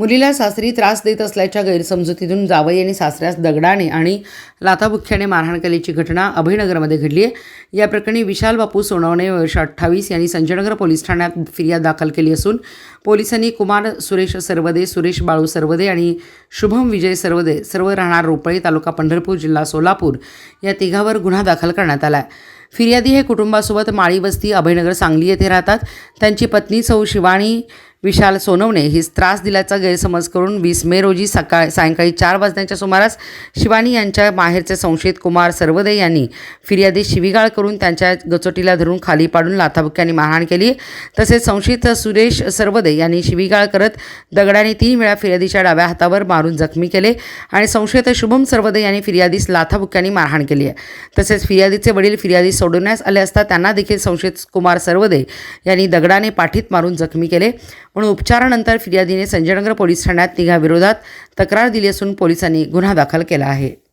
मुलीला सासरी त्रास देत असल्याच्या गैरसमजुतीतून जावई आणि सासऱ्यास दगडाने आणि लाथाबुख्याने मारहाण केल्याची घटना अभयनगरमध्ये घडली आहे. या प्रकरणी विशाल बापू सोनवणे वर्ष अठ्ठावीस यांनी संजयनगर पोलीस ठाण्यात फिर्याद दाखल केली असून पोलिसांनी कुमार सुरेश सरवदे सुरेश बाळू सरवदे आणि शुभम विजय सरवदे सर्व राहणार रोपळे तालुका पंढरपूर जिल्हा सोलापूर या तिघावर गुन्हा दाखल करण्यात आला आहे. फिर्यादी हे कुटुंबासोबत माळी वस्ती अभयनगर सांगली येथे राहतात. त्यांची पत्नी सौ शिवाणी विशाल सोनवणे हीच त्रास दिल्याचा गैरसमज करून वीस मे रोजी सकाळ सायंकाळी चार वाजण्याच्या सुमारास शिवानी यांच्या माहेरचे संशयित कुमार सर्वदे यांनी फिर्यादी शिवीगाळ करून त्यांच्या गचोटीला धरून खाली पाडून लाथाबुक्क्यांनी मारहाण केली. तसेच संशयित सुरेश सर्वदे यांनी शिवीगाळ करत दगडाने तीन वेळा फिर्यादीच्या डाव्या हातावर मारून जखमी केले आणि संशयित शुभम सर्वदे यांनी फिर्यादीस लाथाबुक्क्यांनी मारहाण केली आहे. तसेच फिर्यादीचे वडील फिर्यादी सोडवण्यास आले असता त्यांना देखील संशयित कुमार सर्वदे यांनी दगडाने पाठीत मारून जखमी केले. म्हणून उपचारानंतर फिर्यादीने संजयनगर पोलीस ठाण्यात तिघाविरोधात तक्रार दिली असून पोलिसांनी गुन्हा दाखल केला आहे.